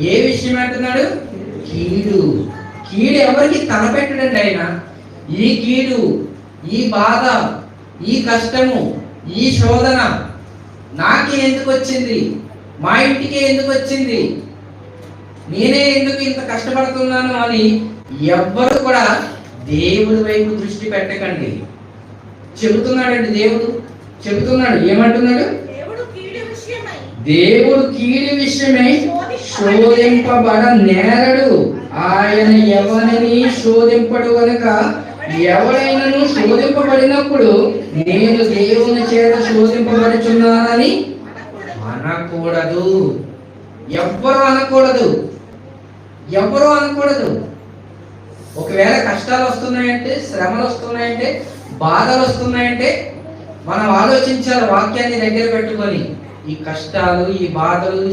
ఏ విషయం అంటున్నాడు? కీడు. కీడు ఎవరికి తలపెట్టడండి ఆయన. ఈ కీడు ఈ బాధ ఈ కష్టము ఈ శోధన నాకే ఎందుకు వచ్చింది? మా ఇంటికే ఎందుకు వచ్చింది? నేనే ఎందుకు ఇంత కష్టపడుతున్నాను అని ఎవ్వరు కూడా దేవుడి వైపు దృష్టి పెట్టకండి. చెబుతున్నాడండి దేవుడు. చెబుతున్నాడు. ఏమంటున్నాడు? దేవుడు కీడు విషయమై. దేవుడు కీడి విషయమై శోధింపబడ నేరడు ఆయన ఎవరిని శోధింపడు గనుక ఎవరైనను శోధింపబడినప్పుడు నేను దేవుని చేత శోధింపబడుచున్నానని అనకూడదు. ఎవ్వరు అనకూడదు. ఎవ్వరు అనకూడదు. ఒకవేళ కష్టాలు వస్తున్నాయంటే శ్రమలు వస్తున్నాయంటే బాధలు వస్తున్నాయంటే మనం ఆలోచించాలి వాక్యాన్ని దగ్గర పెట్టుకొని. ఈ కష్టాలు ఈ బాధలు